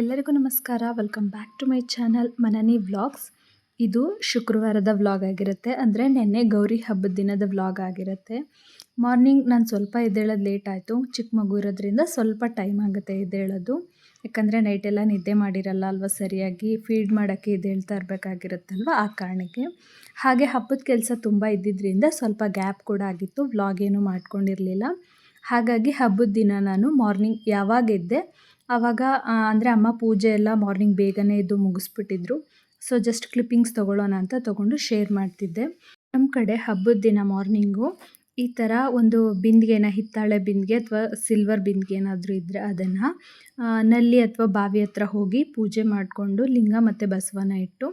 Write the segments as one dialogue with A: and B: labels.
A: ಎಲ್ಲರಿಗೂ ನಮಸ್ಕಾರ. Welcome back to my channel Manani vlogs ಇದು ಶುಕ್ರವಾರದ ವ್ಲಾಗ್ ಆಗಿರುತ್ತೆ. ಅಂದರೆ ನೆನ್ನೆ ಗೌರಿ ಹಬ್ಬದ ದಿನದ ವ್ಲಾಗ್ ಆಗಿರುತ್ತೆ. ಮಾರ್ನಿಂಗ್ ನಾನು ಸ್ವಲ್ಪ ಎದ್ದೇಳೋದು ಲೇಟ್ ಆಯಿತು. ಚಿಕ್ಕ ಮಗು ಇರೋದ್ರಿಂದ ಸ್ವಲ್ಪ ಟೈಮ್ ಆಗುತ್ತೆ ಎದ್ದೇಳೋದು. ಯಾಕಂದರೆ ನೈಟೆಲ್ಲ ನಿದ್ದೆ ಮಾಡಿರಲ್ಲ ಅಲ್ವಾ ಸರಿಯಾಗಿ. ಫೀಡ್ ಮಾಡೋಕ್ಕೆ ಎದ್ದೇಳ್ತಾ ಇರಬೇಕಾಗಿರುತ್ತಲ್ವ ಆ ಕಾರಣಕ್ಕೆ. ಹಾಗೆ ಹಬ್ಬದ ಕೆಲಸ ತುಂಬ ಇದ್ದಿದ್ದರಿಂದ ಸ್ವಲ್ಪ ಗ್ಯಾಪ್ ಕೂಡ ಆಗಿತ್ತು. ವ್ಲಾಗ್ ಏನೂ ಮಾಡ್ಕೊಂಡಿರಲಿಲ್ಲ. ಹಾಗಾಗಿ ಹಬ್ಬದ ದಿನ ನಾನು ಮಾರ್ನಿಂಗ್ ಯಾವಾಗ ಎದ್ದೆ ಆವಾಗ ಅಂದರೆ ಅಮ್ಮ ಪೂಜೆ ಎಲ್ಲ ಮಾರ್ನಿಂಗ್ ಬೇಗನೆ ಎದ್ದು ಮುಗಿಸ್ಬಿಟ್ಟಿದ್ರು. ಸೊ ಜಸ್ಟ್ ಕ್ಲಿಪ್ಪಿಂಗ್ಸ್ ತೊಗೊಳ್ಳೋಣ ಅಂತ ತೊಗೊಂಡು ಶೇರ್ ಮಾಡ್ತಿದ್ದೆ. ನಮ್ಮ ಕಡೆ ಹಬ್ಬದ ದಿನ ಮಾರ್ನಿಂಗು ಈ ಥರ ಒಂದು ಬಿಂದಿಗೆನ, ಹಿತ್ತಾಳೆ ಬಿಂದಿಗೆ ಅಥವಾ ಸಿಲ್ವರ್ ಬಿಂದಿಗೆ ಏನಾದರೂ ಇದ್ದರೆ ಅದನ್ನು ನಲ್ಲಿ ಅಥವಾ ಬಾವಿ ಹತ್ರ ಹೋಗಿ ಪೂಜೆ ಮಾಡಿಕೊಂಡು ಲಿಂಗ ಮತ್ತು ಬಸವನ ಇಟ್ಟು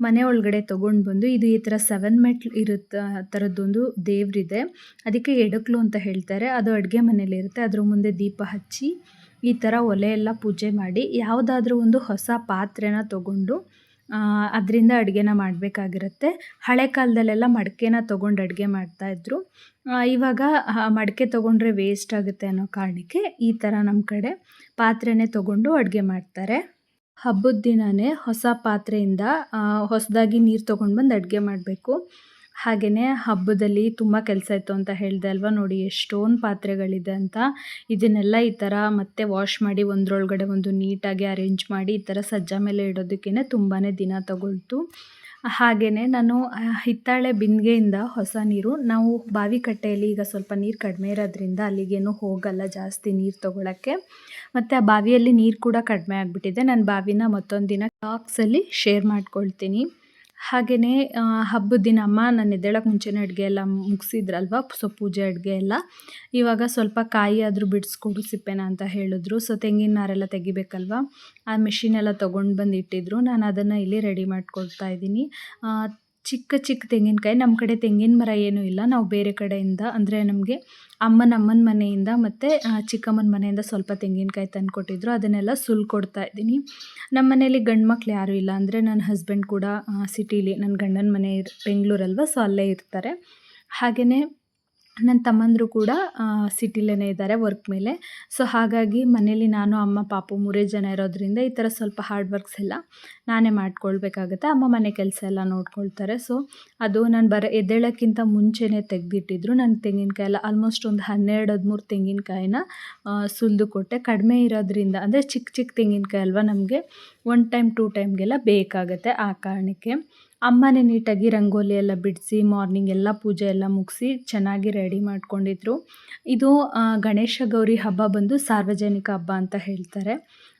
A: ಮನೆ ಒಳಗಡೆ ತೊಗೊಂಡು ಬಂದು, ಇದು ಈ ಥರ ಸೆವೆನ್ ಮೆಟ್ಲ್ ಇರುತ್ತೆ ಥರದ್ದೊಂದು ದೇವರಿದೆ. ಅದಕ್ಕೆ ಎಡಕ್ಲು ಅಂತ ಹೇಳ್ತಾರೆ. ಅದು ಅಡುಗೆ ಮನೇಲಿರುತ್ತೆ. ಅದ್ರ ಮುಂದೆ ದೀಪ ಹಚ್ಚಿ ಈ ಥರ ಒಲೆ ಎಲ್ಲ ಪೂಜೆ ಮಾಡಿ ಯಾವುದಾದ್ರೂ ಒಂದು ಹೊಸ ಪಾತ್ರೆನ ತೊಗೊಂಡು ಅದರಿಂದ ಅಡುಗೆನ ಮಾಡಬೇಕಾಗಿರುತ್ತೆ. ಹಳೆ ಕಾಲದಲ್ಲೆಲ್ಲ ಮಡಿಕೆನ ತೊಗೊಂಡು ಅಡುಗೆ ಮಾಡ್ತಾಯಿದ್ರು ಇವಾಗ ಮಡಿಕೆ ತೊಗೊಂಡ್ರೆ ವೇಸ್ಟ್ ಆಗುತ್ತೆ ಅನ್ನೋ ಕಾರಣಕ್ಕೆ ಈ ಥರ ನಮ್ಮ ಕಡೆ ಪಾತ್ರೆನೇ ತೊಗೊಂಡು ಅಡುಗೆ ಮಾಡ್ತಾರೆ. ಹಬ್ಬದ ದಿನವೇ ಹೊಸ ಪಾತ್ರೆಯಿಂದ ಹೊಸದಾಗಿ ನೀರು ತೊಗೊಂಡು ಬಂದು ಅಡುಗೆ ಮಾಡಬೇಕು. ಹಾಗೆಯೇ ಹಬ್ಬದಲ್ಲಿ ತುಂಬ ಕೆಲಸ ಇತ್ತು ಅಂತ ಹೇಳಿದೆ ಅಲ್ವಾ? ನೋಡಿ ಎಷ್ಟೊಂದು ಪಾತ್ರೆಗಳಿದೆ ಅಂತ. ಇದನ್ನೆಲ್ಲ ಈ ಥರ ಮತ್ತೆ ವಾಶ್ ಮಾಡಿ ಒಂದರೊಳಗಡೆ ಒಂದು ನೀಟಾಗಿ ಅರೇಂಜ್ ಮಾಡಿ ಈ ಥರ ಸಜ್ಜಾ ಮೇಲೆ ಇಡೋದಕ್ಕೇ ತುಂಬಾ ದಿನ ತಗೊಳ್ತು. ಹಾಗೆಯೇ ನಾನು ಹಿತ್ತಾಳೆ ಬಿಂದಿಗೆಯಿಂದ ಹೊಸ ನೀರು, ನಾವು ಬಾವಿ ಕಟ್ಟೆಯಲ್ಲಿ ಈಗ ಸ್ವಲ್ಪ ನೀರು ಕಡಿಮೆ ಇರೋದ್ರಿಂದ ಅಲ್ಲಿಗೇನು ಹೋಗಲ್ಲ ಜಾಸ್ತಿ ನೀರು ತೊಗೊಳಕ್ಕೆ. ಮತ್ತು ಆ ಬಾವಿಯಲ್ಲಿ ನೀರು ಕೂಡ ಕಡಿಮೆ ಆಗಿಬಿಟ್ಟಿದೆ. ನಾನು ಬಾವಿನ ಮತ್ತೊಂದು ದಿನ ಟಾಕ್ಸಲ್ಲಿ ಶೇರ್ ಮಾಡ್ಕೊಳ್ತೀನಿ. ಹಾಗೆಯೇ ಹಬ್ಬದ ದಿನ ಅಮ್ಮ ನಾನು ಎದ್ದೇಳಕ್ಕೆ ಮುಂಚೆನೇ ಅಡುಗೆ ಎಲ್ಲ ಮುಗಿಸಿದ್ರಲ್ವ? ಸೊ, ಪೂಜೆ, ಅಡುಗೆ ಎಲ್ಲ. ಇವಾಗ ಸ್ವಲ್ಪ ಕಾಯಿ ಆದರೂ ಬಿಡಿಸ್ಕೊಡು ಸಿಪ್ಪೆನ ಅಂತ ಹೇಳಿದ್ರು. ಸೊ, ತೆಂಗಿನ ನಾರೆಲ್ಲ ತೆಗಿಬೇಕಲ್ವ? ಆ ಮಿಷಿನೆಲ್ಲ ತೊಗೊಂಡು ಬಂದು ಇಟ್ಟಿದ್ರು. ನಾನು ಅದನ್ನು ಇಲ್ಲಿ ರೆಡಿ ಮಾಡ್ಕೊಳ್ತಾ ಇದ್ದೀನಿ. ಚಿಕ್ಕ ಚಿಕ್ಕ ತೆಂಗಿನಕಾಯಿ ನಮ್ಮ ಕಡೆ ತೆಂಗಿನ ಮರ ಏನೂ ಇಲ್ಲ. ನಾವು ಬೇರೆ ಕಡೆಯಿಂದ, ಅಂದರೆ ನಮಗೆ ಅಮ್ಮನ ಅಮ್ಮನ ಮನೆಯಿಂದ ಮತ್ತು ಚಿಕ್ಕಮ್ಮನ ಮನೆಯಿಂದ ಸ್ವಲ್ಪ ತೆಂಗಿನಕಾಯಿ ತಂದು ಕೊಟ್ಟಿದ್ರು. ಅದನ್ನೆಲ್ಲ ಸುಲ್ ಕೊಡ್ತಾ ಇದ್ದೀನಿ. ನಮ್ಮ ಮನೇಲಿ ಗಂಡು ಮಕ್ಳು ಯಾರೂ ಇಲ್ಲ. ಅಂದರೆ ನನ್ನ ಹಸ್ಬೆಂಡ್ ಕೂಡ ಸಿಟೀಲಿ ನನ್ನ ಗಂಡನ ಮನೆ ಬೆಂಗಳೂರಲ್ವ, ಸೊ ಅಲ್ಲೇ ಇರ್ತಾರೆ. ಹಾಗೆಯೇ ನನ್ನ ತಮ್ಮಂದಿರು ಕೂಡ ಸಿಟಿಲೇ ಇದ್ದಾರೆ ವರ್ಕ್ ಮೇಲೆ. ಸೊ ಹಾಗಾಗಿ ಮನೇಲಿ ನಾನು, ಅಮ್ಮ, ಪಾಪು ಮೂರೇ ಜನ ಇರೋದ್ರಿಂದ ಈ ಥರ ಸ್ವಲ್ಪ ಹಾರ್ಡ್ ವರ್ಕ್ಸ್ ಎಲ್ಲ ನಾನೇ ಮಾಡ್ಕೊಳ್ಬೇಕಾಗತ್ತೆ. ಅಮ್ಮ ಮನೆ ಕೆಲಸ ಎಲ್ಲ ನೋಡ್ಕೊಳ್ತಾರೆ. ಸೊ ಅದು ನಾನು ಬರ, ಎದ್ದೇಳೋಕ್ಕಿಂತ ಮುಂಚೆನೇ ತೆಗೆದಿಟ್ಟಿದ್ರು. ನನ್ನ ತೆಂಗಿನಕಾಯಿ ಎಲ್ಲ ಆಲ್ಮೋಸ್ಟ್ ಒಂದು ಹನ್ನೆರಡು, ಹದಿಮೂರು ತೆಂಗಿನಕಾಯಿನ ಸುಲಿದು ಕೊಟ್ಟೆ. ಕಡಿಮೆ ಇರೋದ್ರಿಂದ, ಅಂದರೆ ಚಿಕ್ಕ ಚಿಕ್ಕ ತೆಂಗಿನಕಾಯಿ ಅಲ್ವಾ ನಮಗೆ ಒನ್ ಟೈಮ್ ಟೂ ಟೈಮ್ಗೆಲ್ಲ ಬೇಕಾಗುತ್ತೆ ಆ ಕಾರಣಕ್ಕೆ. ಅಮ್ಮನೇ ನೀಟಾಗಿ ರಂಗೋಲಿ ಎಲ್ಲ ಬಿಡಿಸಿ ಮಾರ್ನಿಂಗ್ ಎಲ್ಲ ಪೂಜೆ ಎಲ್ಲ ಮುಗಿಸಿ ಚೆನ್ನಾಗಿ ರೆಡಿ ಮಾಡ್ಕೊಂಡಿದ್ರು. ಇದು ಗಣೇಶ ಗೌರಿ ಹಬ್ಬ ಬಂದು ಸಾರ್ವಜನಿಕ ಹಬ್ಬ ಅಂತ ಹೇಳ್ತಾರೆ.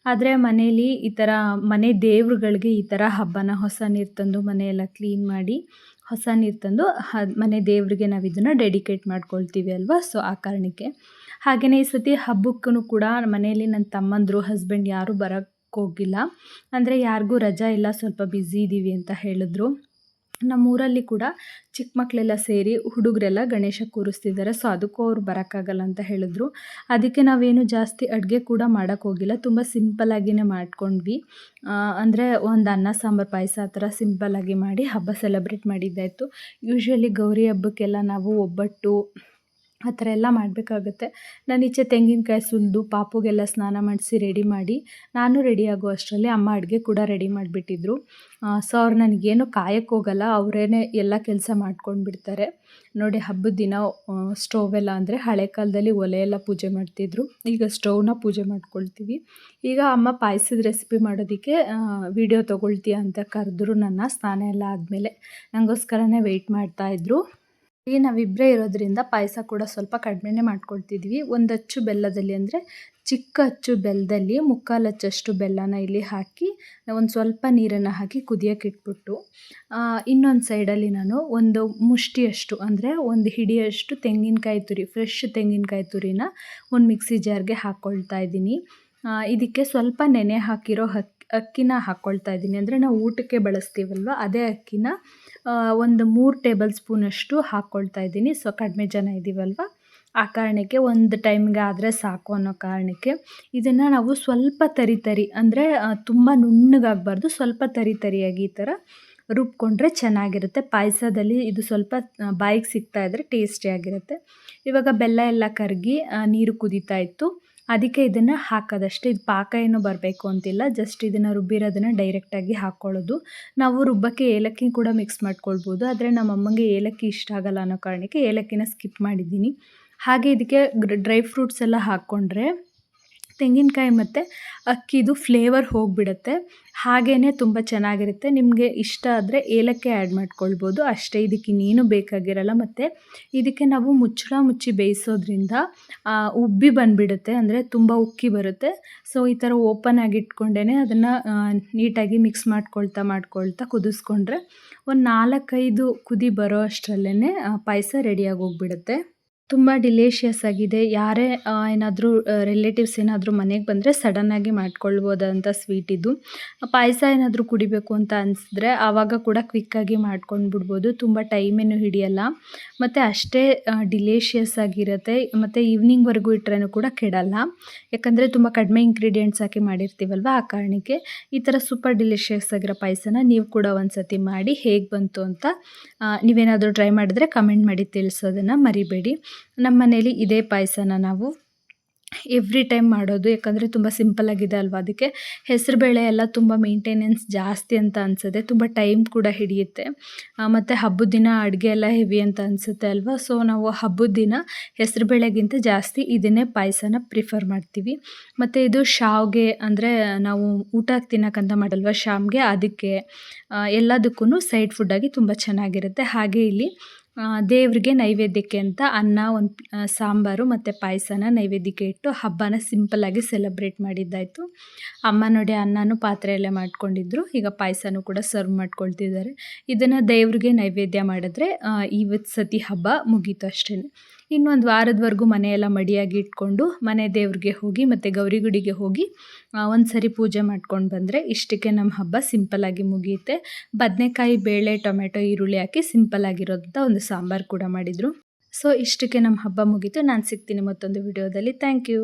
A: ಆದರೆ ಮನೇಲಿ ಈ ಥರ ಮನೆ ದೇವ್ರುಗಳಿಗೆ ಈ ಥರ ಹಬ್ಬನ ಹೊಸ ನೀರು ತಂದು ಮನೆಯೆಲ್ಲ ಕ್ಲೀನ್ ಮಾಡಿ, ಹೊಸ ನೀರು ತಂದು ಹ ಮನೆ ದೇವರಿಗೆ ನಾವು ಇದನ್ನು ಡೆಡಿಕೇಟ್ ಮಾಡ್ಕೊಳ್ತೀವಿ ಅಲ್ವಾ? ಸೊ ಆ ಕಾರಣಕ್ಕೆ. ಹಾಗೆಯೇ ಈ ಸತಿ ಹಬ್ಬಕ್ಕೂ ಕೂಡ ಮನೆಯಲ್ಲಿ ನನ್ನ ತಮ್ಮಂದರು ಹಸ್ಬೆಂಡ್ ಯಾರೂ ಬರೋಕ್ಕೆ ಹೋಗಿಲ್ಲ ಅಂದರೆ ಯಾರಿಗೂ ರಜಾ ಇಲ್ಲ, ಸ್ವಲ್ಪ ಬ್ಯುಸಿ ಇದ್ದೀವಿ ಅಂತ ಹೇಳಿದ್ರು. ನಮ್ಮೂರಲ್ಲಿ ಕೂಡ ಚಿಕ್ಕ ಮಕ್ಕಳೆಲ್ಲ ಸೇರಿ ಹುಡುಗರೆಲ್ಲ ಗಣೇಶ ಕೂರಿಸ್ತಿದ್ದಾರೆ. ಸೊ ಅದಕ್ಕೂ ಅವ್ರು ಬರೋಕ್ಕಾಗಲ್ಲ ಅಂತ ಹೇಳಿದ್ರು. ಅದಕ್ಕೆ ನಾವೇನು ಜಾಸ್ತಿ ಅಡುಗೆ ಕೂಡ ಮಾಡೋಕ್ಕೆ ಹೋಗಿಲ್ಲ. ತುಂಬ ಸಿಂಪಲ್ಲಾಗಿಯೇ ಮಾಡ್ಕೊಂಡ್ವಿ. ಅಂದರೆ ಒಂದು ಅನ್ನ, ಸಾಂಬಾರು, ಪಾಯಸ ಆ ಥರ ಸಿಂಪಲ್ಲಾಗಿ ಮಾಡಿ ಹಬ್ಬ ಸೆಲೆಬ್ರೇಟ್ ಮಾಡಿದ್ದಾಯಿತು. ಯೂಶ್ವಲಿ ಗೌರಿ ಹಬ್ಬಕ್ಕೆಲ್ಲ ನಾವು ಒಬ್ಬಟ್ಟು ಆ ಥರ ಎಲ್ಲ ಮಾಡಬೇಕಾಗುತ್ತೆ. ನಾನು ಈಚೆ ತೆಂಗಿನಕಾಯಿ ಸುಲಿದು ಪಾಪುಗೆಲ್ಲ ಸ್ನಾನ ಮಾಡಿಸಿ ರೆಡಿ ಮಾಡಿ, ನಾನು ರೆಡಿ ಆಗೋ ಅಷ್ಟರಲ್ಲಿ ಅಮ್ಮ ಅಡುಗೆ ಕೂಡ ರೆಡಿ ಮಾಡಿಬಿಟ್ಟಿದ್ರು. ಸೊ ಅವ್ರು ನನಗೇನು ಕಾಯಕ್ಕೆ ಹೋಗಲ್ಲ ಅವರೇ ಎಲ್ಲ ಕೆಲಸ ಮಾಡ್ಕೊಂಡು ಬಿಡ್ತಾರೆ ನೋಡಿ, ಹಬ್ಬದ ದಿನ ಸ್ಟೋವೆಲ್ಲ ಅಂದರೆ ಹಳೆ ಕಾಲದಲ್ಲಿ ಒಲೆ ಎಲ್ಲ ಪೂಜೆ ಮಾಡ್ತಿದ್ರು. ಈಗ ಸ್ಟೌವ್ನ ಪೂಜೆ ಮಾಡ್ಕೊಳ್ತೀವಿ. ಈಗ ಅಮ್ಮ ಪಾಯಸದ ರೆಸಿಪಿ ಮಾಡೋದಕ್ಕೆ ವಿಡಿಯೋ ತೊಗೊಳ್ತೀಯ ಅಂತ ಕರೆದ್ರು ನನ್ನ, ಸ್ನಾನ ಎಲ್ಲ ಆದಮೇಲೆ. ನನಗೋಸ್ಕರನೇ ವೆಯ್ಟ್ ಮಾಡ್ತಾಯಿದ್ರು ಈಗ ನಾವಿಬ್ಬರೇ ಇರೋದ್ರಿಂದ ಪಾಯಸ ಕೂಡ ಸ್ವಲ್ಪ ಕಡಿಮೆನೇ ಮಾಡ್ಕೊಳ್ತಿದ್ವಿ. ಒಂದು ಅಚ್ಚು ಬೆಲ್ಲದಲ್ಲಿ ಅಂದರೆ ಚಿಕ್ಕ ಅಚ್ಚು ಬೆಲ್ಲದಲ್ಲಿ ಮುಕ್ಕಾಲು ಅಚ್ಚಷ್ಟು ಬೆಲ್ಲನ ಇಲ್ಲಿ ಹಾಕಿ, ಒಂದು ಸ್ವಲ್ಪ ನೀರನ್ನು ಹಾಕಿ ಕುದಿಯೋಕೆ ಇಟ್ಬಿಟ್ಟು ಇನ್ನೊಂದು ಸೈಡಲ್ಲಿ ನಾನು ಒಂದು ಮುಷ್ಟಿಯಷ್ಟು ಅಂದರೆ ಒಂದು ಹಿಡಿಯಷ್ಟು ತೆಂಗಿನಕಾಯಿ ತುರಿ ಫ್ರೆಶ್ ತೆಂಗಿನಕಾಯಿ ತುರಿನ ಒಂದು ಮಿಕ್ಸಿ ಜಾರ್ಗೆ ಹಾಕ್ಕೊಳ್ತಾ ಇದ್ದೀನಿ. ಇದಕ್ಕೆ ಸ್ವಲ್ಪ ನೆನೆ ಹಾಕಿರೋ ಹಕ್ಕಿ ಅಕ್ಕಿನ ಹಾಕ್ಕೊಳ್ತಾ ಇದ್ದೀನಿ. ಅಂದರೆ ನಾವು ಊಟಕ್ಕೆ ಬಳಸ್ತೀವಲ್ವ, ಅದೇ ಅಕ್ಕಿನ ಒಂದು ಮೂರು ಟೇಬಲ್ ಸ್ಪೂನಷ್ಟು ಹಾಕ್ಕೊಳ್ತಾ ಇದ್ದೀನಿ. ಸೊ, ಕಡಿಮೆ ಜನ ಇದ್ದೀವಲ್ವ ಆ ಕಾರಣಕ್ಕೆ ಒಂದು ಟೈಮ್ಗೆ ಆದರೆ ಸಾಕು ಅನ್ನೋ ಕಾರಣಕ್ಕೆ. ಇದನ್ನು ನಾವು ಸ್ವಲ್ಪ ತರಿ ತರಿ ಅಂದರೆ ತುಂಬ ನುಣ್ಣಗಾಗಬಾರ್ದು. ಸ್ವಲ್ಪ ತರಿ ತರಿಯಾಗಿ ಈ ಥರ ರುಬ್ಕೊಂಡ್ರೆ ಚೆನ್ನಾಗಿರುತ್ತೆ. ಪಾಯಸದಲ್ಲಿ ಇದು ಸ್ವಲ್ಪ ಬಾಯಿಗೆ ಸಿಗ್ತಾ ಇದ್ದರೆ ಟೇಸ್ಟಿಯಾಗಿರುತ್ತೆ ಇವಾಗ ಬೆಲ್ಲ ಎಲ್ಲ ಕರಗಿ ನೀರು ಕುದೀತಾ ಇತ್ತು. ಅದಕ್ಕೆ ಇದನ್ನು ಹಾಕೋದಷ್ಟೇ. ಇದು ಪಾಕ ಏನು ಬರಬೇಕು ಅಂತಿಲ್ಲ. ಜಸ್ಟ್ ಇದನ್ನು ರುಬ್ಬಿರೋದನ್ನು ಡೈರೆಕ್ಟಾಗಿ ಹಾಕ್ಕೊಳ್ಳೋದು ನಾವು ರುಬ್ಬಕ್ಕೆ ಏಲಕ್ಕಿ ಕೂಡ ಮಿಕ್ಸ್ ಮಾಡ್ಕೊಳ್ಬೋದು. ಆದರೆ ನಮ್ಮ ಅಮ್ಮಂಗೆ ಏಲಕ್ಕಿ ಇಷ್ಟ ಆಗಲ್ಲ ಅನ್ನೋ ಕಾರಣಕ್ಕೆ ಏಲಕ್ಕಿನ ಸ್ಕಿಪ್ ಮಾಡಿದ್ದೀನಿ. ಹಾಗೆ ಇದಕ್ಕೆ ಡ್ರೈ ಫ್ರೂಟ್ಸ್ ಎಲ್ಲ ಹಾಕ್ಕೊಂಡ್ರೆ ತೆಂಗಿನಕಾಯಿ ಮತ್ತು ಅಕ್ಕಿದು ಫ್ಲೇವರ್ ಹೋಗಿಬಿಡುತ್ತೆ. ಹಾಗೇ ತುಂಬ ಚೆನ್ನಾಗಿರುತ್ತೆ. ನಿಮಗೆ ಇಷ್ಟ ಆದರೆ ಏಲಕ್ಕಿ ಆ್ಯಡ್ ಮಾಡ್ಕೊಳ್ಬೋದು. ಅಷ್ಟೇ, ಇದಕ್ಕೆ ಇನ್ನೇನು ಬೇಕಾಗಿರಲ್ಲ. ಮತ್ತು ಇದಕ್ಕೆ ನಾವು ಮುಚ್ಚಳ ಮುಚ್ಚಿ ಬೇಯಿಸೋದ್ರಿಂದ ಉಬ್ಬಿ ಬಂದುಬಿಡುತ್ತೆ. ಅಂದರೆ ತುಂಬ ಉಕ್ಕಿ ಬರುತ್ತೆ. ಸೊ ಈ ಥರ ಓಪನ್ ಆಗಿ ಇಟ್ಕೊಂಡೇ ಅದನ್ನು ನೀಟಾಗಿ ಮಿಕ್ಸ್ ಮಾಡ್ಕೊಳ್ತಾ ಮಾಡ್ಕೊಳ್ತಾ ಕುದಿಸ್ಕೊಂಡ್ರೆ ಒಂದು ನಾಲ್ಕೈದು ಕುದಿ ಬರೋ ಅಷ್ಟರಲ್ಲೇ ಪಾಯಸ ರೆಡಿಯಾಗಿ ಹೋಗ್ಬಿಡುತ್ತೆ. ತುಂಬ ಡಿಲೇಷಿಯಸ್ ಆಗಿದೆ. ಯಾರೇ ಏನಾದರೂ ರಿಲೇಟಿವ್ಸ್ ಏನಾದರೂ ಮನೆಗೆ ಬಂದರೆ ಸಡನ್ನಾಗಿ ಮಾಡ್ಕೊಳ್ಬೋದಂಥ ಸ್ವೀಟ್ ಇದು. ಪಾಯಸ ಏನಾದರೂ ಕುಡಿಬೇಕು ಅಂತ ಅನಿಸಿದ್ರೆ ಆವಾಗ ಕೂಡ ಕ್ವಿಕ್ಕಾಗಿ ಮಾಡ್ಕೊಂಡು ಬಿಡ್ಬೋದು ತುಂಬ ಟೈಮೇನು ಹಿಡಿಯಲ್ಲ. ಮತ್ತು ಅಷ್ಟೇ ಡಿಲೇಷಿಯಸ್ ಆಗಿರುತ್ತೆ. ಮತ್ತು ಈವ್ನಿಂಗ್ವರೆಗೂ ಇಟ್ಟರೂ ಕೂಡ ಕೆಡಲ್ಲ. ಯಾಕಂದರೆ ತುಂಬ ಕಡಿಮೆ ಇಂಗ್ರೀಡಿಯೆಂಟ್ಸ್ ಹಾಕಿ ಮಾಡಿರ್ತೀವಲ್ವ ಆ ಕಾರಣಕ್ಕೆ. ಈ ಥರ ಸೂಪರ್ ಡಿಲೇಷಿಯಸ್ ಆಗಿರೋ ಪಾಯಸನ ನೀವು ಕೂಡ ಒಂದು ಸತಿ ಮಾಡಿ ಹೇಗೆ ಬಂತು ಅಂತ ನೀವೇನಾದರೂ ಟ್ರೈ ಮಾಡಿದ್ರೆ ಕಮೆಂಟ್ ಮಾಡಿ ತಿಳಿಸೋದನ್ನು ಮರಿಬೇಡಿ. ನಮ್ಮ ಮನೇಲಿ ಇದೇ ಪಾಯಸನ ನಾವು ಎವ್ರಿ ಟೈಮ್ ಮಾಡೋದು, ಯಾಕಂದರೆ ತುಂಬ ಸಿಂಪಲ್ಲಾಗಿದೆ ಅಲ್ವಾ ಅದಕ್ಕೆ. ಹೆಸರುಬೇಳೆ ಎಲ್ಲ ತುಂಬ ಮೇಂಟೆನೆನ್ಸ್ ಜಾಸ್ತಿ ಅಂತ ಅನಿಸುತ್ತೆ, ತುಂಬ ಟೈಮ್ ಕೂಡ ಹಿಡಿಯುತ್ತೆ. ಮತ್ತು ಹಬ್ಬದ ದಿನ ಅಡುಗೆ ಎಲ್ಲ ಹೆವಿ ಅಂತ ಅನಿಸುತ್ತೆ ಅಲ್ವಾ? ಸೊ ನಾವು ಹಬ್ಬದ ದಿನ ಹೆಸರುಬೇಳೆಗಿಂತ ಜಾಸ್ತಿ ಇದನ್ನೇ ಪಾಯಸನ ಪ್ರಿಫರ್ ಮಾಡ್ತೀವಿ. ಮತ್ತು ಇದು ಶಾವ್ಗೆ ಅಂದರೆ ನಾವು ಊಟ ತಿನ್ನೋಕ್ಕಂತ ಮಾಡಲ್ವ? ಶಾಮ್ಗೆ, ಅದಕ್ಕೆ ಎಲ್ಲದಕ್ಕೂ ಸೈಡ್ ಫುಡ್ಡಾಗಿ ತುಂಬ ಚೆನ್ನಾಗಿರುತ್ತೆ. ಹಾಗೆ ಇಲ್ಲಿ ದೇವರಿಗೆ ನೈವೇದ್ಯಕ್ಕೆ ಅಂತ ಅನ್ನ, ಒಂದು ಸಾಂಬಾರು ಮತ್ತು ಪಾಯಸನ ನೈವೇದ್ಯಕ್ಕೆ ಇಟ್ಟು ಹಬ್ಬನ ಸಿಂಪಲ್ಲಾಗಿ ಸೆಲೆಬ್ರೇಟ್ ಮಾಡಿದ್ದಾಯಿತು. ಅಮ್ಮ ನೋಡಿ ಅನ್ನನೂ ಪಾತ್ರೆಯಲ್ಲೇ ಮಾಡ್ಕೊಂಡಿದ್ರು. ಈಗ ಪಾಯಸನೂ ಕೂಡ ಸರ್ವ್ ಮಾಡ್ಕೊಳ್ತಿದ್ದಾರೆ. ಇದನ್ನು ದೇವ್ರಿಗೆ ನೈವೇದ್ಯ ಮಾಡಿದ್ರೆ ಇವತ್ತು ಸತಿ ಹಬ್ಬ ಮುಗೀತು ಅಷ್ಟೇ ಇನ್ನೊಂದು ವಾರದವರೆಗೂ ಮನೆಯೆಲ್ಲ ಮಡಿಯಾಗಿ ಇಟ್ಕೊಂಡು ಮನೆ ದೇವ್ರಿಗೆ ಹೋಗಿ ಮತ್ತು ಗೌರಿ ಗುಡಿಗೆ ಹೋಗಿ ಒಂದು ಸರಿ ಪೂಜೆ ಮಾಡ್ಕೊಂಡು ಬಂದರೆ ಇಷ್ಟಕ್ಕೆ ನಮ್ಮ ಹಬ್ಬ ಸಿಂಪಲ್ಲಾಗಿ ಮುಗಿಯುತ್ತೆ. ಬದನೆಕಾಯಿ, ಬೇಳೆ, ಟೊಮೆಟೊ, ಈರುಳ್ಳಿ ಹಾಕಿ ಸಿಂಪಲ್ ಆಗಿರೋಂಥ ಒಂದು ಸಾಂಬಾರು ಕೂಡ ಮಾಡಿದರು. ಸೊ, ಇಷ್ಟಕ್ಕೆ ನಮ್ಮ ಹಬ್ಬ ಮುಗೀತು. ನಾನು ಸಿಗ್ತೀನಿ ಮತ್ತೊಂದು ವಿಡಿಯೋದಲ್ಲಿ. Thank you.